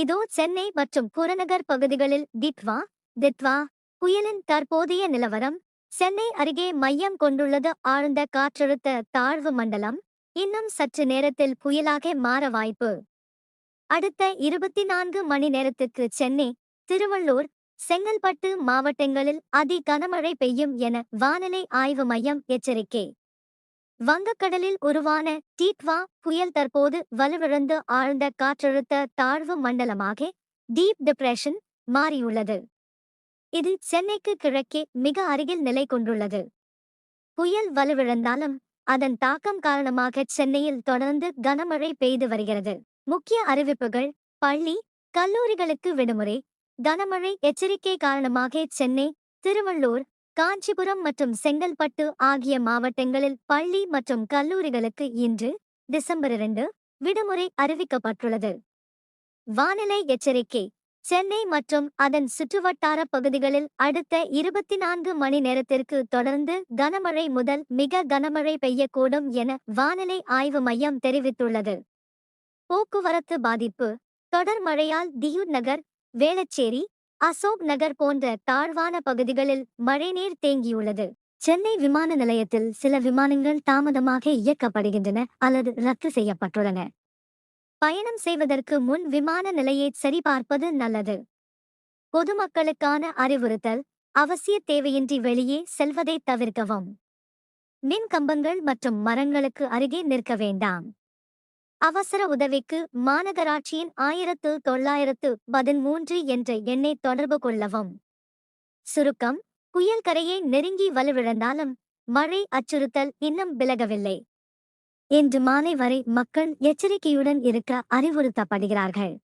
இதோ சென்னை மற்றும் புறநகர் பகுதிகளில் டிட்வா தித்வா புயலின் தற்போதைய நிலவரம். சென்னை அருகே மையம் கொண்டுள்ளது ஆழ்ந்த காற்றழுத்த தாழ்வு மண்டலம். இன்னும் சற்று நேரத்தில் புயலாக மாற வாய்ப்பு. அடுத்த இருபத்தி நான்கு மணி நேரத்துக்கு சென்னை திருவள்ளூர் செங்கல்பட்டு மாவட்டங்களில் அதி கனமழை பெய்யும் என வானிலை ஆய்வு மையம் எச்சரிக்கை. வங்கக்கடலில் உருவான டீட்வா புயல் தற்போது வலுவிழந்து ஆழ்ந்த காற்றழுத்த தாழ்வு மண்டலமாக டீப் டிப்ரெஷன் மாறியுள்ளது. இது சென்னைக்கு கிழக்கே மிக அருகில் நிலை கொண்டுள்ளது. புயல் வலுவிழந்தாலும் அதன் தாக்கம் காரணமாக சென்னையில் தொடர்ந்து கனமழை பெய்து வருகிறது. முக்கிய அறிவிப்புகள் பள்ளி கல்லூரிகளுக்கு விடுமுறை கனமழை எச்சரிக்கை காரணமாக சென்னை திருவள்ளூர் காஞ்சிபுரம் மற்றும் செங்கல்பட்டு ஆகிய மாவட்டங்களில் பள்ளி மற்றும் கல்லூரிகளுக்கு இன்று டிசம்பர் இரண்டு விடுமுறை அறிவிக்கப்பட்டுள்ளது. வானிலை எச்சரிக்கை. சென்னை மற்றும் அதன் சுற்றுவட்டார பகுதிகளில் அடுத்த இருபத்தி நான்கு மணி நேரத்திற்கு தொடர்ந்து கனமழை முதல் மிக கனமழை பெய்யக்கூடும் என வானிலை ஆய்வு மையம் தெரிவித்துள்ளது. போக்குவரத்து பாதிப்பு. தொடர் மழையால் தியூர் நகர் வேளச்சேரி அசோக் நகர் போன்ற தாழ்வான பகுதிகளில் மழைநீர் தேங்கியுள்ளது. சென்னை விமான நிலையத்தில் சில விமானங்கள் தாமதமாக இயக்கப்படுகின்றன அல்லது ரத்து செய்யப்பட்டுள்ளன. பயணம் செய்வதற்கு முன் விமான நிலையை சரிபார்ப்பது நல்லது. பொதுமக்களுக்கான அறிவுறுத்தல் அவசிய தேவையின்றி வெளியே செல்வதை தவிர்க்கவும். மின் கம்பங்கள் மற்றும் மரங்களுக்கு அருகே நிற்க வேண்டாம். அவசர உதவிக்கு மாநகராட்சியின் ஆயிரத்து தொள்ளாயிரத்து பதிமூன்று என்ற எண்ணை தொடர்பு கொள்ளவும். சுருக்கம் புயல் கரையை நெருங்கி வலுவிழந்தாலும் மழை அச்சுறுத்தல் இன்னும் விலகவில்லை. இன்று மாலை வரை மக்கள் எச்சரிக்கையுடன் இருக்க அறிவுறுத்தப்படுகிறார்கள்.